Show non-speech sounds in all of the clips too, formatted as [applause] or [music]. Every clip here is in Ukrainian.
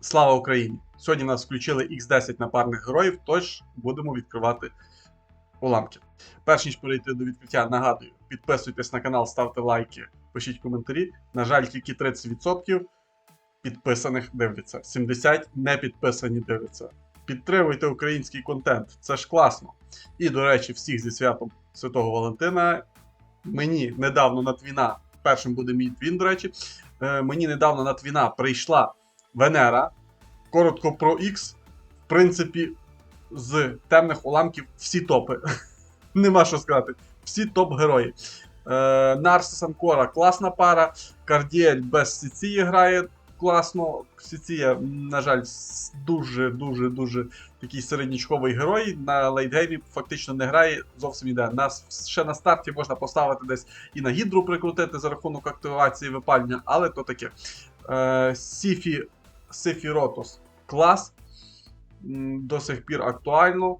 Слава Україні! Сьогодні нас включили X10 напарних героїв, тож будемо відкривати уламки. Перш ніж перейти до відкриття, нагадую, підписуйтесь на канал, ставте лайки, пишіть коментарі. На жаль, тільки 30% підписаних дивляться. 70% не підписані дивляться. Підтримуйте український контент, це ж класно. І, до речі, всіх зі святом Святого Валентина. Мені недавно на Твіна, першим буде мій Твін, до речі. е, Мені недавно на Твіна прийшла Венера. Коротко про X. В принципі, з темних уламків всі топи. [laughs] Нема що сказати. Всі топ-герої. Е, Нарсис Анкора класна пара. Кардіель без Сіції грає класно. Сіція, на жаль, дуже-дуже дуже такий середнячковий герой. На лейтгеймі фактично не грає, зовсім іде. Нас ще на старті можна поставити десь і на гідру прикрутити за рахунок активації випалення, але то таке. Е, Сіфі Сефіротос клас. До сих пір актуально.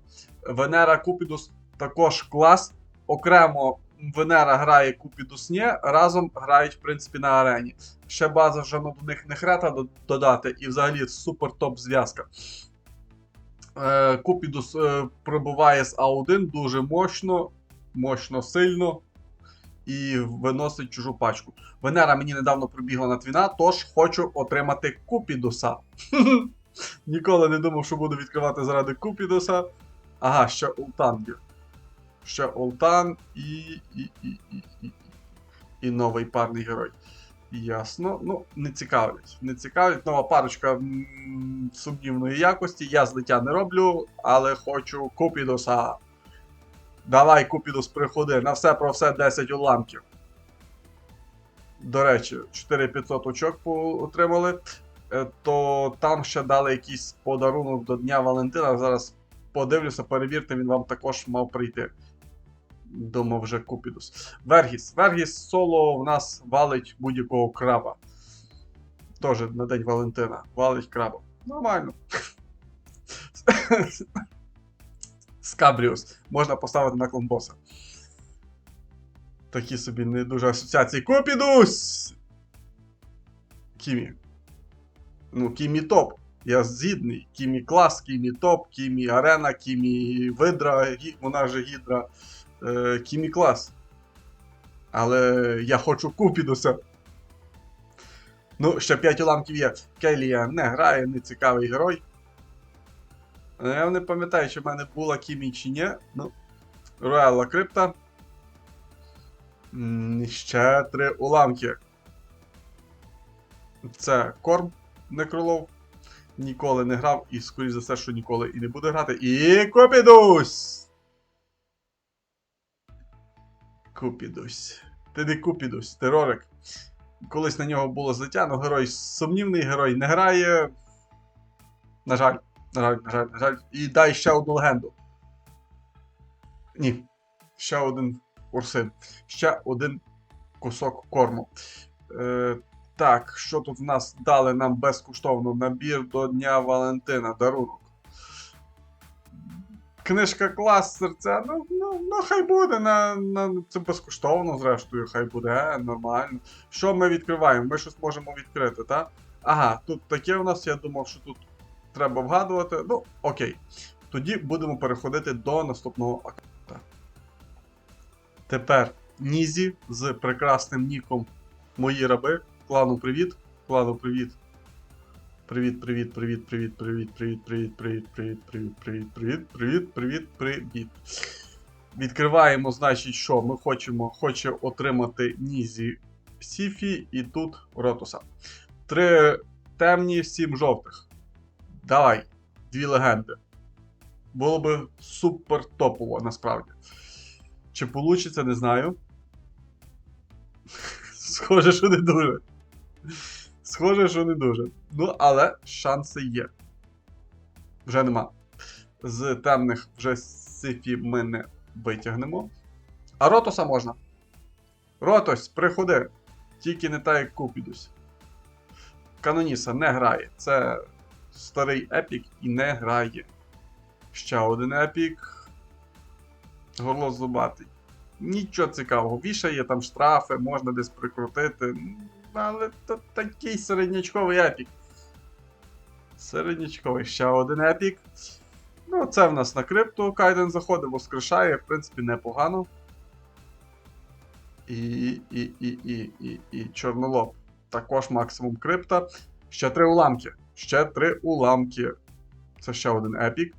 Венера Купідус також клас. Окремо Венера грає Купідус ні, разом грають, в принципі, на арені. Ще база вже до них не хрета додати, і взагалі супер топ зв'язка. Е, Купідус е, прибуває з А1 дуже мощно, мощно сильно і виносить чужу пачку. Венера мені недавно прибігла на твіна, тож хочу отримати Купідуса. [laughs] Ніколи не думав, що буду відкривати заради Купідуса. Ага, ще Ултан є. Ще Ултан і. і, і, і, і, і, новий парний герой. Ясно. Ну, не цікавлять. Не цікавлять. Нова парочка м, сумнівної якості. Я злиття не роблю, але хочу Купідуса. Давай, Купідус, приходи. На все про все 10 уламків. До речі, 4500 очок отримали. Е, То там ще дали якийсь подарунок до Дня Валентина. Зараз подивлюся, перевірте, він вам також мав прийти. Думав вже Купідус. Вергіс. Вергіс соло в нас валить будь-якого краба. Тоже на День Валентина. Валить краба. Нормально. [laughs] Скабріус. Можна поставити на клонбоса. Такі собі не дуже асоціації. Купідус! Кімі. Ну, Кімі топ. Я згідний. Кімі клас, Кімі топ, Кімі арена, Кімі видра, вона же гідра. Е, Кімі клас. Але я хочу Купідуса. Ну, ще 5 уламків є. Келія не грає, не цікавий герой. Е, Я не пам'ятаю, чи в мене була Кімі чи ні. Ну, Рояла Крипта. Ще три уламки. Це Корм Некролов. Ніколи не грав і, скоріш за все, що ніколи і не буде грати. І Купідус! Купідусь. Ти не Купідусь, терорик. Колись на нього було злиття, але герой сумнівний, герой не грає. На жаль, жаль, жаль, жаль. І дай ще одну легенду. Ні. Ще один урсин. Ще один кусок корму. Е, так, що тут в нас дали нам безкоштовно набір до Дня Валентина, дарунок. Книжка клас серця, ну, ну, ну хай буде, на, на, це безкоштовно, зрештою, хай буде, е, нормально. Що ми відкриваємо? Ми щось можемо відкрити, так? Ага, тут таке у нас, я думав, що тут треба вгадувати. Ну, окей. Тоді будемо переходити до наступного аккаунта. Тепер Нізі з прекрасним ніком Мої раби. Клану привіт. Клану привіт. Привіт, привіт, привіт, привіт, привіт, привіт, привіт, привіт, привіт, привіт, привіт, привіт, привіт, привіт, привіт. Відкриваємо, значить, що ми хочемо, хоче отримати Нізі Сіфі і тут Ротуса. Три темні, сім жовтих. Давай, дві легенди. Було би супер топово, насправді. Чи вийде, не знаю. [laughs] Схоже, що не дуже. Схоже, що не дуже. Ну, але шанси є. Вже нема. З темних вже сифі ми не витягнемо. А Ротоса можна. Ротось, приходи. Тільки не так, як Купідус. Каноніса не грає. Це старий епік і не грає. Ще один епік. Горло зубатий. Нічого цікавого. Вішає там штрафи, можна десь прикрутити. Але то такий середнячковий епік. Середнячковий ще один епік. Ну, це в нас на крипту. Кайден заходить, воскрешає, в принципі, непогано. І, і, і, і, і, і чорнолоб. Також максимум крипта. Ще три уламки. Ще три уламки. Це ще один епік.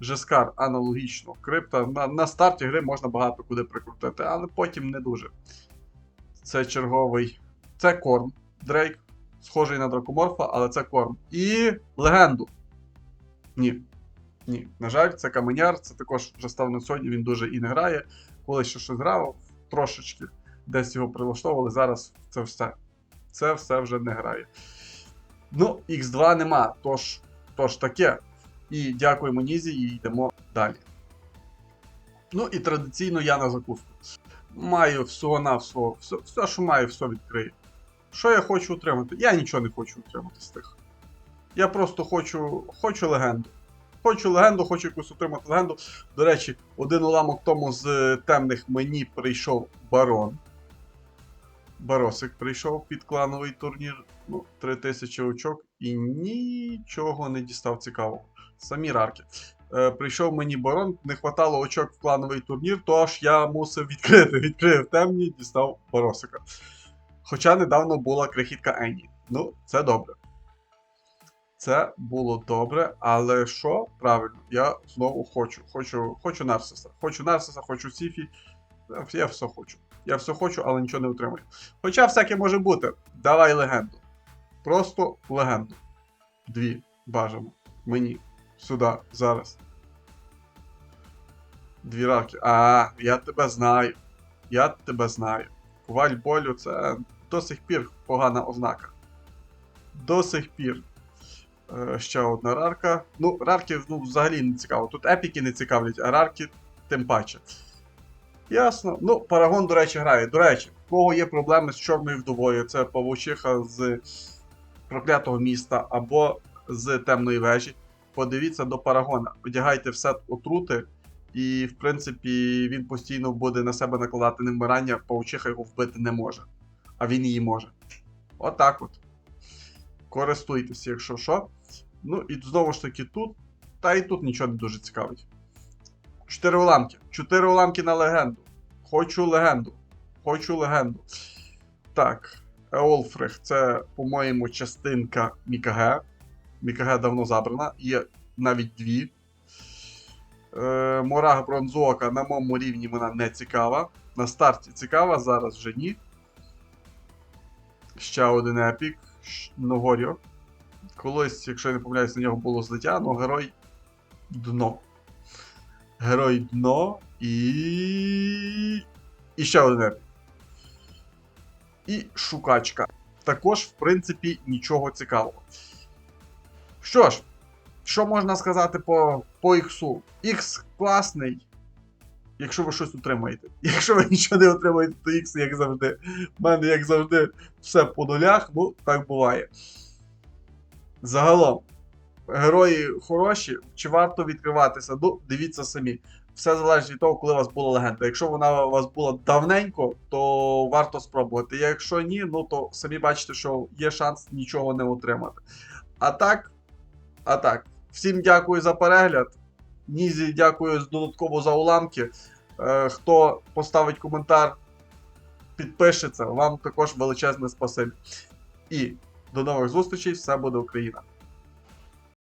Жескар аналогічно. Крипта. На, на старті гри можна багато куди прикрутити, але потім не дуже. Це черговий. Це корм. Дрейк. Схожий на дракоморфа, але це корм. І легенду. Ні. Ні. На жаль, це каменяр. Це також вже став на сьогодні. Він дуже і не грає. Колись ще щось грав, трошечки десь його прилаштовували. Зараз це все. Це все вже не грає. Ну, X2 нема. Тож, тож таке. І дякуємо Нізі, і йдемо далі. Ну і традиційно я на закуску. Маю всього на всього, все, все, що маю, все відкрию. Що я хочу отримати? Я нічого не хочу отримати з тих. Я просто хочу, хочу легенду. Хочу легенду, хочу якусь отримати легенду. До речі, один уламок тому з темних мені прийшов барон. Баросик прийшов під клановий турнір. Ну, 3000 очок і нічого не дістав цікавого. Самі рарки. Е, прийшов мені барон, не хватало очок в клановий турнір, тож я мусив відкрити. [laughs] Відкрив темні, дістав баросика. Хоча недавно була крихітка Ені. Ну, це добре. Це було добре, але що? Правильно, я знову хочу. Хочу, хочу Нарсиса. Хочу Нарсиса, хочу Сіфі. Я все хочу. Я все хочу, але нічого не отримаю. Хоча всяке може бути. Давай легенду. Просто легенду. Дві бажано. Мені. Сюди, зараз. Дві раки. А, я тебе знаю. Я тебе знаю. Коваль болю це до сих пір погана ознака. До сих пір. Е, ще одна рарка. Ну, рарки ну, взагалі не цікаво. Тут епіки не цікавлять, а рарки тим паче. Ясно. Ну, Парагон, до речі, грає. До речі, в кого є проблеми з чорною вдовою, це павучиха з проклятого міста або з темної вежі. Подивіться до Парагона. Одягайте все отрути, і, в принципі, він постійно буде на себе накладати невмирання, павучиха його вбити не може. А він її може. Отак от. Користуйтеся, якщо що. Ну і знову ж таки тут. Та і тут нічого не дуже цікавить. Чотири уламки. Чотири уламки на легенду. Хочу легенду. Хочу легенду. Так. Еолфрих це, по-моєму, частинка Мікаге. Мікаге давно забрана. Є навіть дві. Е, Морага Бронзока на моєму рівні вона не цікава. На старті цікава, зараз вже ні. Ще один епік. Ногоріо. Колись, якщо я не помиляюсь, на нього було злиття, але герой дно. Герой дно і. І ще один. І шукачка. Також, в принципі, нічого цікавого. Що ж, що можна сказати по, по іксу? Ікс класний, якщо ви щось отримаєте. [laughs] Якщо ви нічого не отримаєте, то ікс, як завжди. У мене, як завжди, все по нулях, ну, так буває. Загалом, герої хороші, чи варто відкриватися? Ну, дивіться самі. Все залежить від того, коли у вас була легенда. Якщо вона у вас була давненько, то варто спробувати. Якщо ні, ну то самі бачите, що є шанс нічого не отримати. А так, а так, всім дякую за перегляд. Нізі, дякую додатково за уламки. Е, хто поставить коментар, підпишеться, вам також величезне спасибі. І до нових зустрічей, все буде Україна!